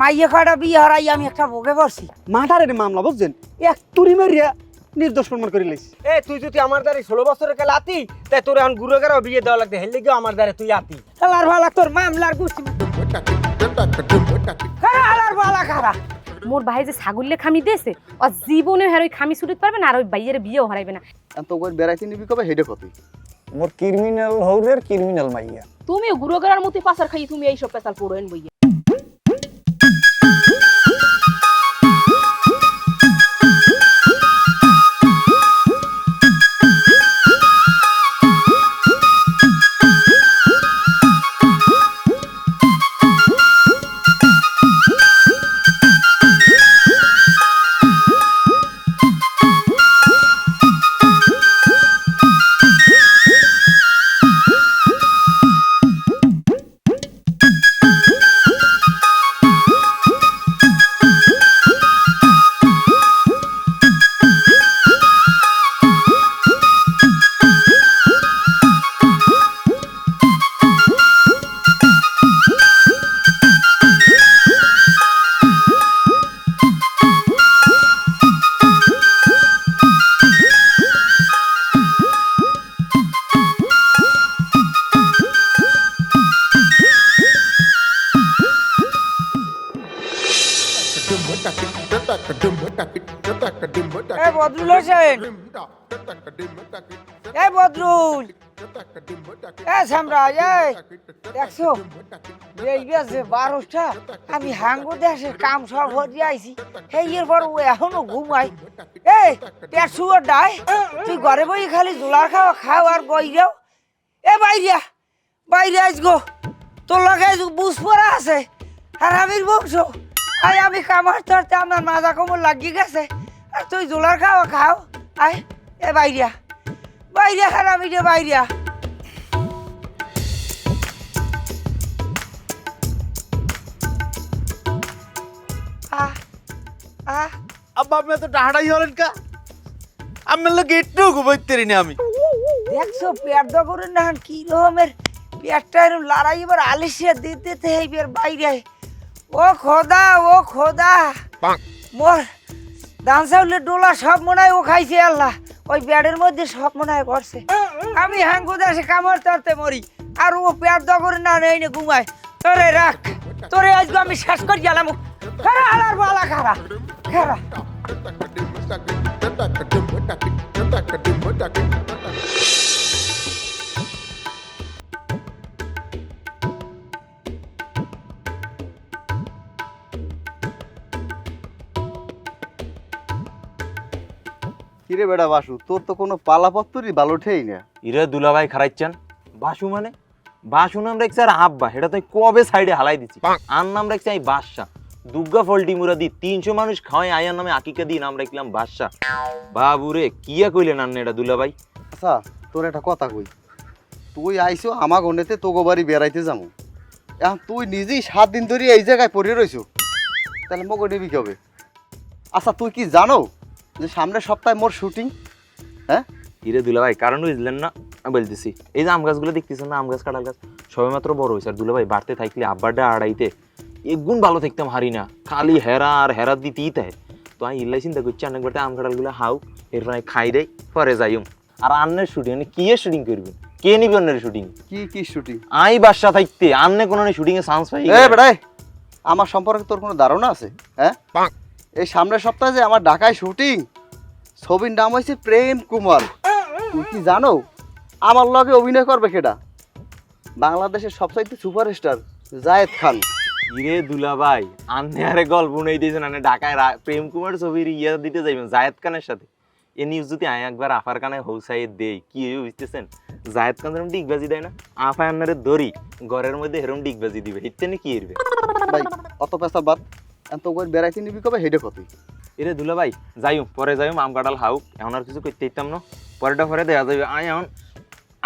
মাইয়ে খাটা বিয়ে হারাই আমি একটা ভোগে পড়ছি। মাটারে মামলা বুঝছেন? এক তুরি মারিয়া নির্দোষ প্রমাণ করে লাইছি এ তুই যদি আমার দ্বারে ষোলো বছরের কালে আতি তাই তোর এখন গুরু গেরাও বিয়ে দেওয়া লাগতে হেলে গিয়ে আমার দ্বারে তুই আতি। হালার ভালা তোর মামলার খারা হালার ভালা খারা। মোর ভাই যে ছাগলে খামি দিয়েছে ও জীবনে হের ওই খামি ছুটিতে পারবে না আর ওই বাইয়ের বিয়েও হারাইবে না। তো করে বেড়াইতে নিবি কবে হেডে কতই মোর ক্রিমিনাল হৌরের ক্রিমিনাল মাইয়া। তুমিও গুরু গেরার মতো পাচার খাই তুমি এইসব পেশাল পড়েন বইয়ে। বদরুল হোসেন। এ বদরুল। এ সামরাজ এই দেখছ? এই গেছে বারোটা, আমি হাঙ্গো দেশের কাম সব হয়ে আইছি। এই এর পর ও এখনও ঘুমাই এই পেট শুয়ার ডাই, তুই ঘরে বই খালি জোলার খাওয়া খাও আর বই যাও এ বাইরিয়া বাইরে আইস গো। তোর লগে বুঝ পড়া আছে। আর আমির বংশ আই আমি কামার ধরতে আমার মাজা কোমর লাগিয়ে গেছে। আর তুই জোলার খাওয়া খাও। আয় এ বাইরিয়া বাইরিয়া খান আমি যে বাইরিয়া আহ আহ। আব্বা আপনি এত টাহাটাই হলেন কা? আমি লোক একটু ঘুমাইতে পারিনি আমি? দেখছ পেট দগরে না কি রকমের পেটটা এরকম লড়াই এবার আলিশিয়া দিতে দিতে এইবার বাইরে ও খোদা ও খোদা। মোর ধান চাউলের ডোলা সব মনে হয় ও খাইছে, আল্লাহ। ওই প্যাডের মধ্যে সব মনে হয় করছে। আমি হাঙ্গু দাসে কামড় চারতে মরি, আর ও প্যাড দগরে না নেই না ঘুমায়। তোরে রাখ, তোরে আজকে আমি শেষ করে গেলাম খারা, হালার বালা খারা খারা। কিরে বেড়া বাসু তোর তো কোনো পালাপত্তরই ভালো ঠেই না। ইরে দুলাভাই খারাইছেন বাসু মানে? বাসু নাম রাখছে আর আব্বা এটা তুই কবে সাইডে হালাই দিছি আর নাম রাখছে এই বাদশা। দুর্গা ফলটি মুরা দি তিনশো মানুষ খাওয়াই আয়ার নামে আকিকা দি নাম রাখলাম বাদশা। বাবুরে কিয়া কইলেন আন্নে এটা দুলাভাই? আচ্ছা তোর একটা কথা কই। তুই আইছো আমার গনেতে তোগো বাড়ি বেড়াইতে যাব এখন তুই নিজেই সাত দিন ধরে এই জায়গায় পড়ে রইছো। তাহলে মগো নিবি কবে? আচ্ছা তুই কি জানো? যে সামনের সপ্তাহে মোর শুটিং হ্যাঁ? ইরে দুলাভাই কারণ বুঝলেন না? আমি বলতেছি এই যে আম গাছগুলো দেখতেছেন না আম গাছ কাঁঠাল গাছ সবে মাত্র বড় হয়েছে। আর দুলা ভাই বাড়তে থাকলে আব্বারটা আড়াইতে একগুণ ভালো থাকতাম হারি না। খালি হেরা আর হেরা দিতেই তাই। তো আমি ইল্লাই চিন্তা করছি অনেক বাড়তে আম কাঁঠালগুলো হাউ এরপর আমি খাই দেই পরে যাইম। আর আন্নের শুটিং মানে কি শুটিং করবেন কে নিবি অন্যের শুটিং কি কি শুটিং আই বাসা থাকতে আন্নে কোনো শুটিং এ চান্স পাই এ বেড়াই আমার সম্পর্কে তোর কোনো ধারণা আছে? হ্যাঁ? এই সামনের সপ্তাহে যে আমার ঢাকায় শুটিং ছবির নাম হয়েছে প্রেম কুমার। তুই কি জানো? আমার লগে অভিনয় করবে কেটা বাংলাদেশের সবচাইতে সুপারস্টার জায়েদ খান। ইরে দুলাভাই আন্নে আরে গল্প নেই দিয়েছেন আনে ঢাকায় প্রেম কুমার ছবির ইয়ে দিতে যাইবেন জায়েদ খানের সাথে। এ নিউজ যদি আয় একবার আফার কানে হৌসাই দেই কি হইবে বুঝতেছেন? জায়েদ খান যেরকম ডিগবাজি দেয় না আফা আন্নারে দড়ি ঘরের মধ্যে হেরম ডিগবাজি দিবে হিতে কি হইবে? ভাই অত পেশা বাদ। তো করে বেড়াইতে নিবি কবে? হেডে কতই এরে দুলাভাই যাইম পরে যাইম আম কাঁঠাল হাউক এখন আর কিছু করতে ইতাম না। পরেটা পরে দেখা যাবে আই এখন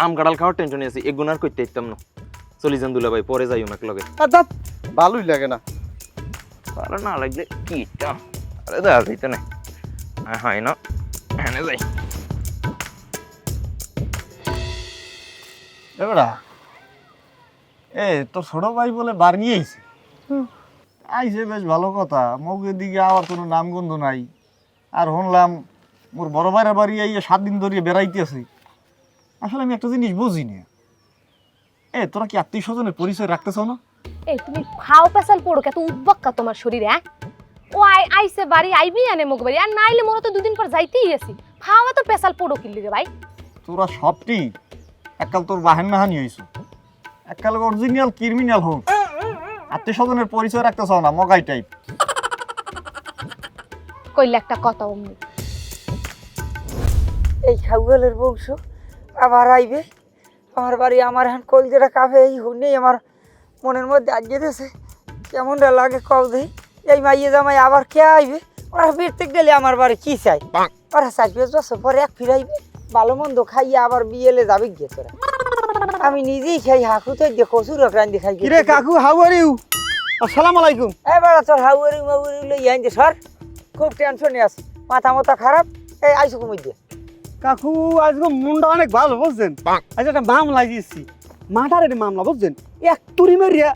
আম কাঁঠাল খাওয়ার টেনশনে আছে। এগুন আর করতে ইতাম না। চলি যান দুলাভাই পরে যাইম এক লগে ভালোই লাগে না। ভালো না লাগলে কি আরে দেখা যাইতে না হয় না। হ্যাঁ যাই। এবারা এ তোর ছোট ভাই বলে বার নিয়ে আইছে। আইসে বেশ ভালো কথা। মগের দিকে আবার কোনো নামগন্ধ নাই। আর শুনলাম মোর বড় ভাইয়ের বাড়ি আইয়া সাত দিন ধরে বেড়াইতেছে। আসলে আমি একটা জিনিস বুঝি না এ তোরা কি আত্মীয় স্বজনের পরিচয় রাখতেছ না? এই তুমি খাও পেশাল পড়ো কত উদ্বক্কা তোমার শরীরে হ্যাঁ? ও আই আইসে বাড়ি আইবি আনে মুখ বাড়ি। আর নাইলে মোর তো দুদিন পর যাইতেই আছি খাওয়া তো পেশাল পড়ো কিনলি রে ভাই। তোরা সবটি এককাল তোর বাহেন নাহানি হইছ। এককাল অরিজিনাল ক্রিমিনাল হোক। আত্মীয় স্বজনের পরিচয় রাখতেছ না মগাই টাইপ কইলে একটা কথা অমনি। এই খাউগলের বংশ আবার আইবে। আমার বাড়ি আমার এখন কলজেটা কাফে এই হুনেই আমার মনের মধ্যে আজকে দিয়েছে কেমনটা লাগে কব দেই? এই মাইয়ে জামাই আবার কে আইবে? ওরা ফিরতে গেলে আমার বাড়ি কি চাই? ওরা চার পাঁচ বছর পরে এক ফিরাইবে। ভালো মন্দ খাইয়ে আবার বিয়েলে যাবে গিয়ে তোরা। আমি নিজেই খাই হাঁকু তো যে কচুর রান্দি খাই কিরে কাকু হাউ আর ইউ আসসালামু আলাইকুম। এবার তোর হাউরি মাউরি লই আইন সর খুব টেনশনে আছে। মাথা মাথা খারাপ এই আইসু কমিয়ে দিয়ে কাকু আজকে মুন্ডা অনেক ভালো বুঝছেন? আজ একটা মামলা দিয়েছি মাটারের মামলা বুঝছেন? এক তুরি মেরিয়া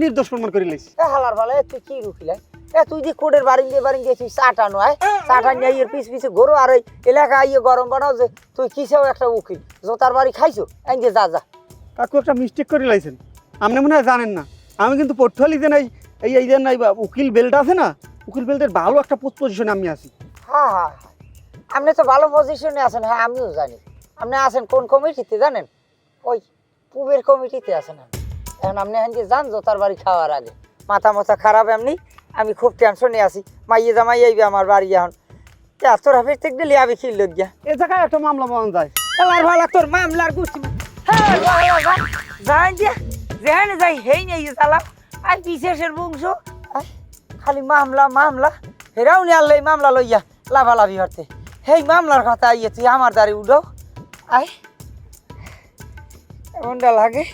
নির্দোষ প্রমাণ করে লাইছি এ হালার ভালো তুই কি রুখিলে এ তুই যে কোডের বাড়ি দিয়ে বাড়ি গেছিস চাটা নয় চাটা নিয়ে ইয়ের পিছ পিছে ঘোরো আর এই এলাকা ইয়ে গরম বানাও যে তুই কিসেও একটা উকিল জোতার বাড়ি খাইছো। এই যে যা যা। কাকু একটা মিস্টেক করে লাইছেন। আপনি মনে হয় জানেন না। আমি কিন্তু পোর্টফোলিওতে নাই এই এই নাই বা উকিল বেল্ট আছে না উকিল বেল্টের ভালো একটা পজিশনে আমি আছি। হ্যাঁ হ্যাঁ হ্যাঁ। আপনি তো ভালো পজিশনে আছেন হ্যাঁ আমিও জানি। আপনি আছেন কোন কমিটিতে জানেন? ওই পুবের কমিটিতে আছেন এখন আপনি এখন যে যান জোতার বাড়ি খাওয়ার আগে। মাথা মাথা খারাপ এমনি আমি খুব টেনশনে আছি। মাইয়ে জামাই আইবে আমার বাড়ি এখন। তা তোরা ফিরতে গেলে আমি কি লোক গিয়া? এ জায়গায় একটা মামলা পাওয়া যায়। তোর মামলার গুষ্টি হ্যাঁ যাই যে যেখানে যাই হেই নেই চালাম আর বিশেষের বংশ খালি মামলা মামলা। হেরাও নি আল্লাহ মামলা লইয়া লাভালাভি হরতে হেই মামলার কথা আইয়ে তুই আমার দাঁড়ি উঠো আই এমনটা লাগে।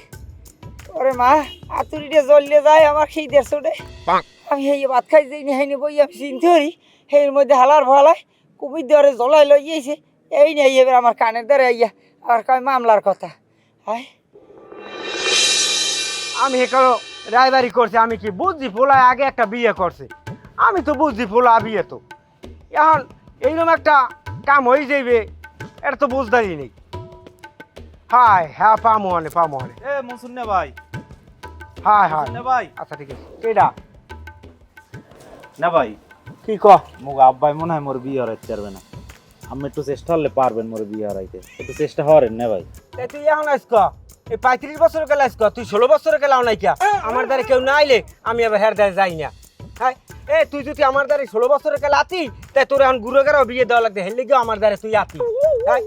ওরে মা আতুরিটা জ্বললে যায় আমার খিদের চোটে। আমি হেই ভাত খাই যাই নি হেই বই আমি চিনতে হের মধ্যে হালার ভালাই কুমির দরে জ্বলাই লইয়েছে। এই নেই এবার আমার কানের দ্বারা আইয়া আর কয় মামলার কথা। আয় আমি একালো রায়বাড়ি করছে আমি কি বুঝছি পোলায় আগে একটা বিয়ে করছে? আমি তো বুঝছি পোলা বিয়ে তো। এখন এইরকম একটা কাম হয়ে যাইবে এটা তো বুঝদারি নেই। হায় হ্যাঁ পামো অনে পামো অনে এ মনসুন্নে ভাই। হায় হায়। না ভাই। আচ্ছা ঠিক আছে। কেডা? না ভাই। কি ক মুগ আব্বাই মনে হয় মোর বিয়ে হরাইতে পারবে না আমি একটু চেষ্টা হলে পারবেন মোর বিয়ে হরাইতে। একটু চেষ্টা হরেন না ভাই। তুই এখন আইস ক? এই পঁয়ত্রিশ বছর গেলে আইস ক? তুই ষোলো বছর গেলে নাই কিয়া আমার দ্বারে কেউ না আইলে আমি আবার হের দ্বারে যাই না। হ্যাঁ এ তুই যদি আমার দ্বারে ষোলো বছরের গেলে আতি তাই তোর এখন গুরু গেরাও বিয়ে দেওয়া লাগতে হেললে গিয়ে আমার দ্বারে তুই আতি। হ্যাঁ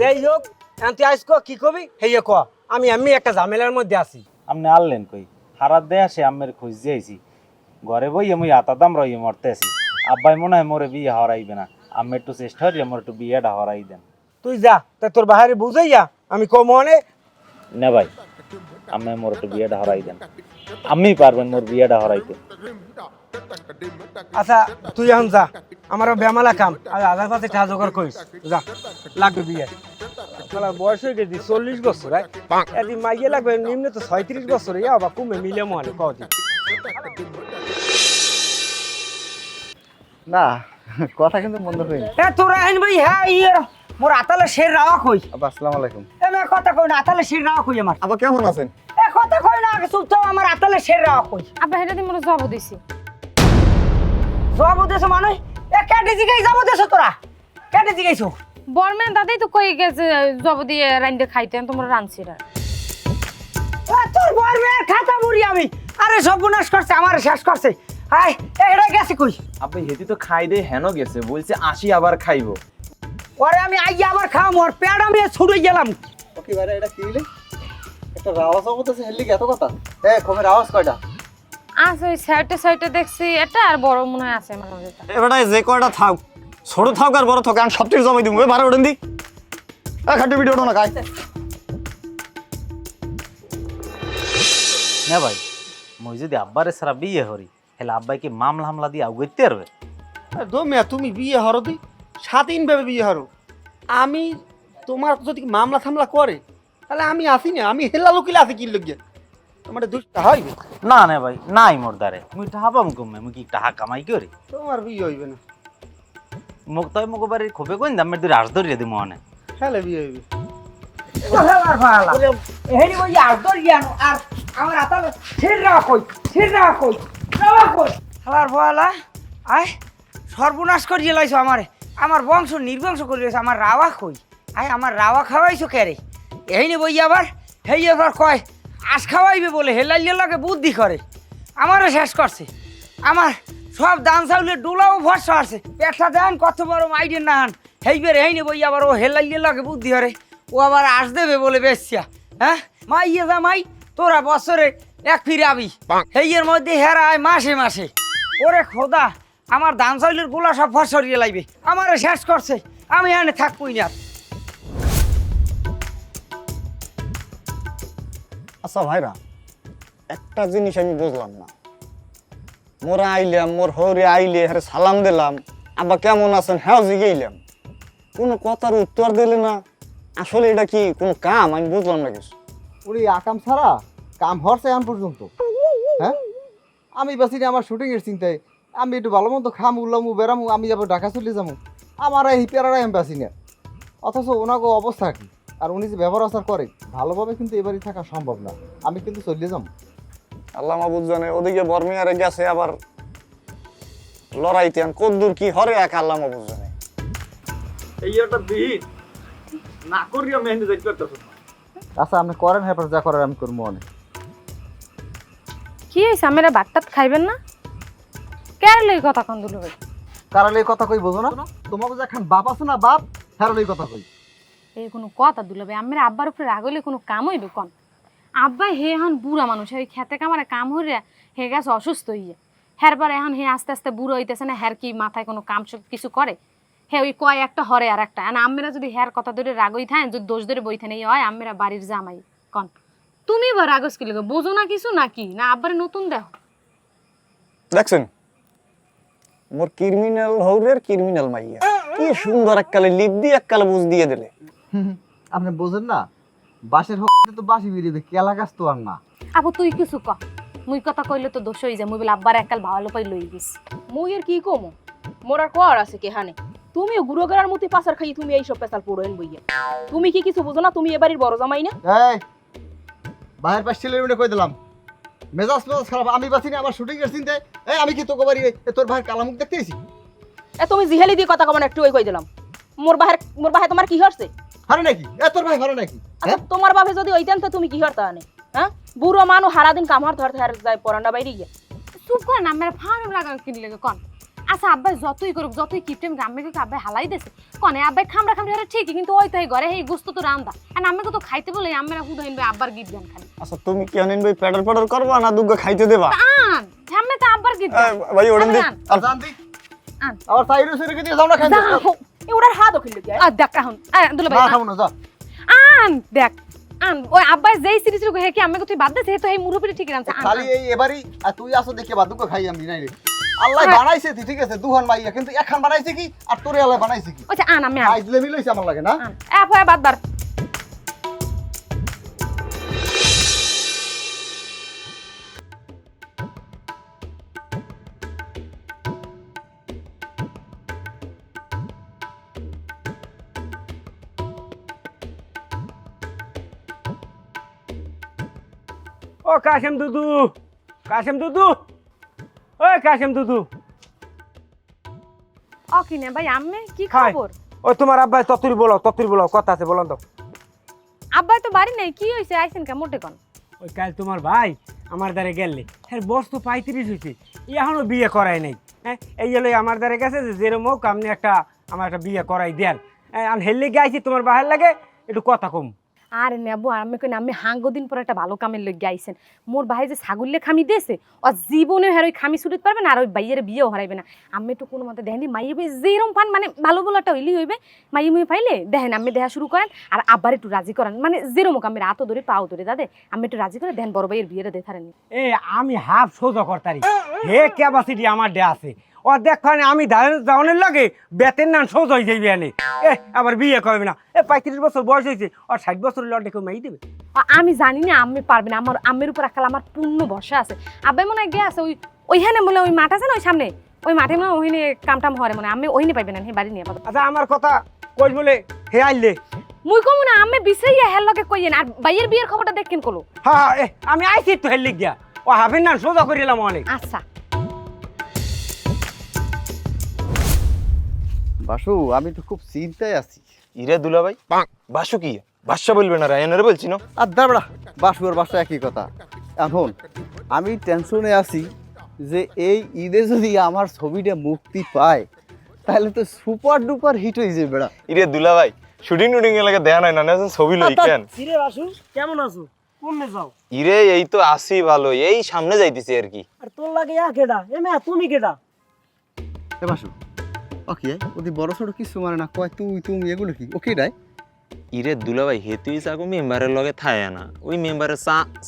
যাই হোক এখন তুই আইস ক? কি কবি? হেয়ে ক। আমি এমনি একটা ঝামেলার মধ্যে আছি। আপনি আনলেন কই? হারাত দেয় আসে আমের খোঁজ দিয়েছি ঘরে বই আমি আতাদাম রই মরতে আছি। আব্বাই মনে হয় মোরে বিয়ে হরাইবে না। আমি একটু চেষ্টা হরি আমার একটু বিয়েটা হরাই দেন। তুই যা তা তোর বাহারে বুঝাইয়া আমি কম মনে না ভাই আমি মোর একটু বিয়েটা হরাই দেন। আমি পারবেন মোর বিয়েটা হরাইতে। আচ্ছা তুই এখন যা আমার বেমালা কাম। আর আধার পাশে ঠা জোগাড় করিস। যা লাগবে বিয়ে। শালার বয়স হয়ে গেছি চল্লিশ বছর এদিন মাইয়ে লাগবে নিম্ন তো ছয়ত্রিশ বছর ইয়া বা কমে মিলে মনে কদিন। না কথা কিন্তু মন্দ হয়নি। এ তোরা আইন ভাই হ্যাঁ ইয়ে মোর আতালে শের রাওয়া কই? আব্বা আসসালামু আলাইকুম। এ মে কথা কই না আতালে শের রাওয়া কই আমার? আবার কেমন আছেন? এ কথা কই না আগে চুপ থাও, আমার আতালে শের রাওয়া কই। হেটা দিয়ে মোর জব দিছি। সব দেশ মানে? এ কেটে জিগাই যাব দেশ তোরা? কেটে জিগাইছো? বর্মেন দাদাই তো কই গেছে জব দিয়ে রাইন্দে খাইতে তোমরা রানছিরা এ তোর বরবের খাতা বুড়ি আমি। আরে সব বিনাশ করছে আমার শেষ করছে। হাই এটা গেছে কই? আব্বা হেতি তো খাই দে হেন গেছে বলছে আসি আবার খাইবো। পরে আমি আইয়া আবার খাওয়া মোর পেট আমি ছুড়ে গেলাম। ওকে ভাই এটা কি হইলে? একটা আওয়াজ অবতেছে হেললি এত কথা? এ খমের আওয়াজ কয়টা? আছে ওই সাইডে সাইডে দেখছি এটা আর বড় মনে হয় আছে আমার যেটা এবারে যে কয়টা থাক ছোট থাক আর বড় থাক আমি সবচেয়ে জমাই দিব বারো ওঠেন দি। খাটি ভিডিওটা না খাই। না ভাই মই যদি আব্বারে সারা বিয়ে হরি হেলে আব্বাই কি মামলা হামলা দিয়ে আগুইতে পারবে? দমিয়া তুমি বিয়ে হরো দি। স্বাধীন ভাবে বিয়ে হরো। আমি তোমার যদি মামলা থামলা করে তাহলে আমি আসি না। আমি হেলা লোকিলে আছি কি লোক তোমার দুষ্টা হইবে না না ভাই নাই মোর দ্বারে। মুই টাহা পাম কমে মুই কি টাহা কামাই করি? তোমার বিয়ে হইবে না। মোক তাই মোক বাড়ি খোপে কইন দামের দুই রাস ধরিয়ে দিমু মনে খেলে বিয়ে হইবে। আর দর আর আমার আতালে ছিড় রাখা কই ছিড় রাখা কই হেলার ফালা আয়, সর্বনাশ করিয়ে লাইছো আমারে। আমার বংশ নির্বংশ করিয়েছে আমার রাওয়া কই? আয়, আমার রাওয়া খাওয়াইছো কে রে? এইনি বই আবার, হেই এবার কয়, আস খাওয়াইবে বলে হেলাইলে লাগে বুদ্ধি করে। আমারও শেষ করছে। আমার সব দান চাউলের ডোলাও ভরসা আছে। পেটটা দেন, কত বড় মাইডের না হান হেইবের হেইনি বই আবার ও হেলাইলে লাগে বুদ্ধি করে। ও আবার আস দেবে বলে বেশিয়া। হ্যাঁ? মাই ইয়ে যা মাই, তোরা বছরে এক ফিরে আবি হেইয়ের মধ্যে হেরায় মাসে মাসে। ওরে খোদা আমার ধান চাউলের গোলা সব ফর সরিয়ে লাইবে। আমারে শেষ করছে আমি এনে থাকবই না আচ্ছা ভাইরা একটা জিনিস আমি বুঝলাম না। মোরা আইলাম মোর হরে আইলে হারে সালাম দিলাম আব্বা কেমন আছেন? হ্যাঁ জিগেইলাম। কোনো কথার উত্তর দিলে না। আসলে এটা কি কোনো কাম? আমি বুঝলাম না কিছু। ওরে আকাম ছাড়া কাম হরছে এখন পর্যন্ত। হ্যাঁ? আমি বাসি আমার শুটিংয়ের চিন্তায় আমি একটু ভালো মতো খাম উল্লামু বেড়ামু আমি যাব ঢাকা চলে যাব। আমার এই প্যারারাই আমি বাসি না। অথচ ওনাকে অবস্থা কি? আর উনি যে ব্যবহার আচার করে ভালোভাবে কিন্তু এবারই থাকা সম্ভব না। আমি কিন্তু চলে যাব। আল্লাহ মাবুদ জানে ওদিকে বর্মিয়ারে গেছে আবার লড়াইতে কদ্দুর কি হরে এক আল্লাহ মাবুদ জানে। এই একটা বিহিত। না করিয়া মেহেন্দি আচ্ছা আপনি করেন হ্যাঁ যা করার আমি করব অনেক। কি হয়েছে আমরা ভাতটাত খাইবেন না? কেন লই কথা কন দুলো ভাই? এই কথা কই বোঝো না তোমাকে যে এখন বাপ আছে না বাপ হ্যাঁ এই কথা কই। এই কোনো কথা দুলো ভাই আমরা আব্বার উপরে রাগ হইলে কোনো কাম হইবে কন? আব্বাই হে এখন বুড়া মানুষ ওই খেতে কামারে কাম হইরে হে গেছে অসুস্থ হইয়া। হের পর এখন হে আস্তে আস্তে বুড়ো হইতেছে না হের কি মাথায় কোনো কাম কিছু করে? হে ওই কয় একটা হরে আর একটা। আর আমরা যদি হের কথা ধরে রাগই থাকেন যদি দোষ ধরে বই থাকেন এই হয় আমরা বাড়ির জামাই কন? তুমি বা রাগস কি লাগে বোঝো না কিছু নাকি? না আব্বারে নতুন দেহ দেখছেন? মোর ক্রিমিনাল হৌরের ক্রিমিনাল মাইয়া। কি সুন্দর এককালে লিপ দিয়ে এককালে বুঝ দিয়ে দিলে। আপনি বোঝেন না বাসের হোক তো বাসি বেরিয়ে কেলা গাছ তো আর না। আপু তুই কিছু ক। মুই কথা কইলে তো দোষ হয়ে যায় মুই বলে আব্বার এককাল ভালো পাই লই দিস মুই আর কি কমো? মোর আর কর আছে কে হানে? তুমিও গুরুগরার মতো পাচার খাই তুমি এই সব পেশাল পড়েন বইয়া। তুমি কি কিছু বুঝো না? তুমি এবাড়ির বড় জামাই না? এই বাহির পাশ ছেলে মনে কই দিলাম? মেজাজ মেজাজ খারাপ আমি বাসি না আমার শুটিং এর চিন্তায়। এই আমি কি তোকে বাড়ি এ তোর ভাই কালামুখ দেখতে এসি এ তুমি জিহেলি দিয়ে কথা কমান একটু ওই কই দিলাম। মোর বাহের মোর বাহে তোমার কি হচ্ছে হারে নাকি? এ তোর ভাই হারে নাকি? আচ্ছা তোমার বাপে যদি ওইতেন তো তুমি কি হরতা আনে? হ্যাঁ? বুড়ো মানুষ সারাদিন কামার ধরতে হার যায় পরান্ডা বাইরে গিয়ে। চুপ করে না আমার ফার্ম লাগা কিনলে কন। আচ্ছা আব্বাই যতই করুক যতই কিপটেম গ্রামে কিন্তু আব্বাই হালাই দেছে কনে আব্বাই খামড়া খামড়া হারে ঠিকই কিন্তু ওই তো এই ঘরে এই গুস্ত তো রান্দা। আর আমি তো খাইতে বলে আমরা হুদ হইন আব্বার গিট দেন খালি। আচ্ছা তুমি কি আনেন ভাই প্যাডার প্যাডার করবা না দুগ্গ খাইতে দেবা? আন সামনে তো আব্বার গিট ভাই ওড়েন দি। আর আন। আবার সাইড হইছে রেখে দিয়ে যাও। না খাই এ ওটার হাত ওখিল গিয়ে আর দেখ এখন দুলো ভাই না খাব না যা। আন দেখ। আন ওই আব্বাই যেই সিরিজ রুকে হে কি আমি তুই বাদ দে সে তো এই মুরুপিটি ঠিক রাখছে খালি এই এবারই আর তুই আসো দেখে বা দুঃখ খাই আমি নাই রে। আল্লাহ বানাইছে তুই ঠিক আছে দুহান মাইয়া কিন্তু একখান বানাইছে কি আর তোরে আল্লাহ বানাইছে কি? আচ্ছা আন আমি আইজলে মিলাইছে আমার লাগে না? এ ভয় বাদ বার ও কাশেম দুদু। কাশেম দুদু। ওই কাশেম দুদু। ও কিনে ভাই আমি কি হাই। খবর? ও তোমার আব্বাই তত্তুরি বলো তত্তুরি বলো কথা আছে বলো তো। আব্বাই তো বাড়ি নেই কি হইছে আইছেন কে মোটে কোন? ওই কাল তোমার ভাই আমার দ্বারে গেলে। হ্যাঁ বস তো পঁয়ত্রিশ হয়েছে এখনও বিয়ে করাই নাই। হ্যাঁ এই হলো আমার দ্বারে গেছে যে যেরম হোক আপনি একটা আমার একটা বিয়ে করাই দেন। হ্যাঁ আমি হেললে গেছি তোমার বাহার লাগে একটু কথা কম। আরে নেব, আর আমি কই আমি হাঙ্গো দিন পর একটা ভালো কামের লই গাইছেন মোর ভাই যে ছাগললে খামি দিয়েছে ও জীবনে হের ওই খামি ছুটিতে পারবে না, আর ওই বাইয়ের বিয়েও হারাইবে না। আমি একটু কোনো মতে দেখেনি, মাইয়ে বই যেরম পান মানে ভালো বলো একটা হইলি হইবে। মাইয়ে মুই পাইলে দেখেন, আমি দেখা শুরু করেন, আর আবার একটু রাজি করেন। মানে যেরম আমি রাতও ধরে, পাও ধরে, দাদে, আমি একটু রাজি করে দেন, বড় ভাইয়ের বিয়েটা দেখারেন। এ, আমি হাফ সোজা করতারি। হে ক্যাপাসিটি আমার ডে আছে। ও দেখখানে আমি দাওয়ানের লাগে বেতের নান সোজ হয়ে যাইবে আনে এ আবার বিয়ে করবে না। এ পঁয়ত্রিশ বছর বয়স হয়েছে আর ষাট বছর লটে কেউ মাই দেবে। আমি জানি না আম্মি পারবে না। আমার আম্মের উপর একাল আমার পূর্ণ ভরসা আছে। আব্বাই মনে হয় গিয়ে আছে ওই ওইখানে বলে ওই মাঠ আছে না ওই সামনে? ওই মাঠে মনে হয় ওইখানে কামটাম হরে মনে আমি ওইখানে পাইবে না হে বাড়ি নিয়ে পাবো। আচ্ছা আমার কথা কই বলে হে আইলে। মুই কমু না আমি বিশ্রাইয়া হের লগে কইয়েন আর বাইয়ের বিয়ের খবরটা দেখেন কলো? হ্যাঁ এ আমি আইছি তো হেললি গিয়া। ও হাফের নান সোজা করিলাম অনেক। আচ্ছা। বাসু আমি তো খুব চিন্তায় আছি। ইরে দুলা দুলাভাই বাসু কি? বাসা বলবে না রায়নের বলছি না? আর দাবড়া বাসু আর বাসা একই কথা। এখন আমি টেনশনে আছি যে এই ঈদে যদি আমার ছবিটা মুক্তি পায় তাহলে তো সুপার ডুপার হিট হয়ে যাবে বেড়া। ইরে দুলাভাই শুটিং টুটিং এলাকা দেয়া নাই না ছবি লই কেন? কিরে বাসু কেমন আছো? কোনে যাও? ইরে এই তো আসি ভালো এই সামনে যাইতেছি আর কি। আর তোর লাগে ইয়া কেডা? এ তুমি কেডা? এ বাসু ওকে ওদি বড় ছোট কিছু মানে না কয় তুই তুমি এগুলো কি? ওকে রায় ইরে দুলাভাই হেতুই চাকো মেম্বারের লগে থায় না। ওই মেম্বারের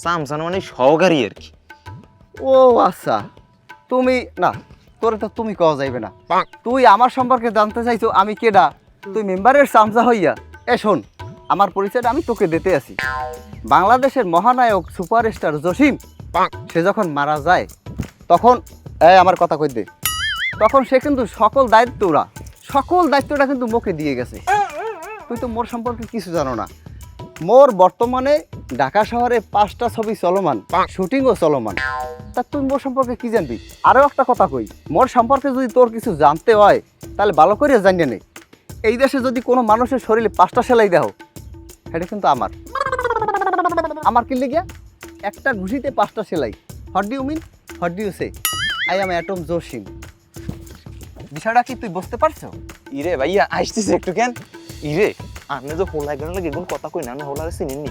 সামসান মানে সহকারী আর কি। ও আচ্ছা তুমি না তোরে তো তুমি কওয়া যাইবে না। তুই আমার সম্পর্কে জানতে চাইছো আমি কেডা? তুই মেম্বারের চামচা হইয়া এ শোন আমার পরিচয়টা আমি তোকে দিতে আছি। বাংলাদেশের মহানায়ক সুপারস্টার জসিম সে যখন মারা যায় তখন এই আমার কথা কই দে। তখন সে কিন্তু সকল দায়িত্বরা, সকল দায়িত্বটা কিন্তু মোকে দিয়ে গেছে। তুই তো মোর সম্পর্কে কিছু জানো না। মোর বর্তমানে ঢাকা শহরে পাঁচটা ছবি চলমান, শুটিংও চলমান। তা তুই মোর সম্পর্কে কি জানবি? আরও একটা কথা কই, মোর সম্পর্কে যদি তোর কিছু জানতে হয়, তাহলে ভালো করে জানিয়ে নে। এই দেশে যদি কোনো মানুষের শরীরে পাঁচটা সেলাই দেও, সেটা কিন্তু আমার। আমার কি লেগিয়া? একটা ঘুষিতে পাঁচটা সেলাই। Hot dew mean hot dew say I am atom Jasim বিষয়টা কি তুই বুঝতে পারছ? ইরে ভাইয়া আসতেছে একটু কেন? ইরে আপনি যে হোলা গেল লাগে? এগুন কথা কই না আমি হোলারে চিনেননি?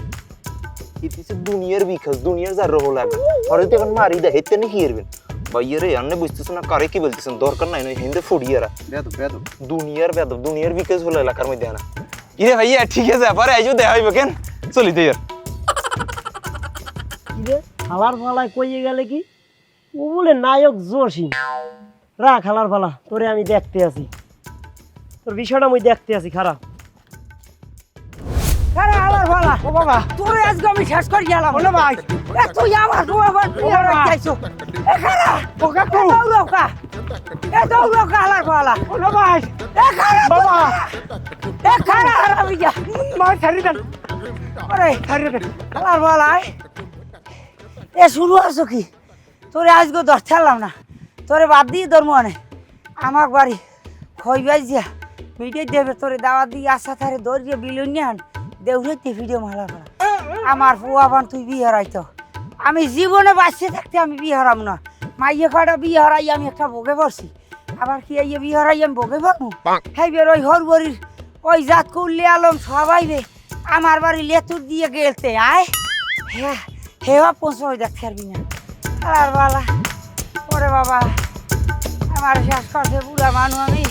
ইতিসে দুনিয়ার বিকাশ দুনিয়ার যার হোলা গেল পরে তো এখন মারি দে হেতে নি হিরবেন ভাইয়া রে আন্নে বুঝতেছ না কারে কি বলতেছেন? দরকার নাই নয় হিন্দে ফুড়িয়ারা বেদব বেদব দুনিয়ার বেদ দুনিয়ার বিকাশ হলো এলাকার মধ্যে না ইরে ভাইয়া ঠিক আছে পরে আইজো দেখা হইব কেন? চলি তো ইয়ার খালার ফালায় কইয়ে গেলে কি? ও বলে নায়ক জসিম। রাখ খালার ফালা তোরে আমি দেখতে আছি। তোর বিষয়টা আমি দেখতে আছি খারাপ তোর আজকে আমি শেষ করে গেলাম। বলে ভাই। এ তুই আমার বউ আবার তুই আর চাইছো এ খারা। ও কাকু। কা এ ভাই। এ খারা বাবা। এ খারা হারামি যা। মার ছাড়ি দেন। আরে ছাড়ি দেন। আলার বলা এ শুরু আছো কি? তোরে আজকে দশ ছাড়লাম না। তোরে বাদ দিয়ে তোর মনে আমার বাড়ি খইবাই যা মিটে দেবে তোরে দাওয়া দিয়ে আসা থারে দৌড়িয়ে বিলুনিয়ান দেউড়াইতে ভিডিও মালা করা। আমার ফুয়া বান তুই বিয়ে হারাইতো আমি জীবনে বাঁচতে থাকতে আমি বিয়ে হারাম না। মাইয়ে কয়টা বিয়ে হারাই আমি একটা বগে পড়ছি। আবার কি এই বিয়ে হারাই আমি বগে পড়ব হ্যাঁ বের ওই হরবরির ওই জাত করলে আলম সবাই রে। আমার বাড়ি লেতুর দিয়ে গেলতে আয়। হ্যাঁ হেওয়া পৌঁছাই দেখতে পারবি না। আর বালা। ওরে বাবা। আমার শ্বাসকষ্টে বুড়া মানুষ আমি।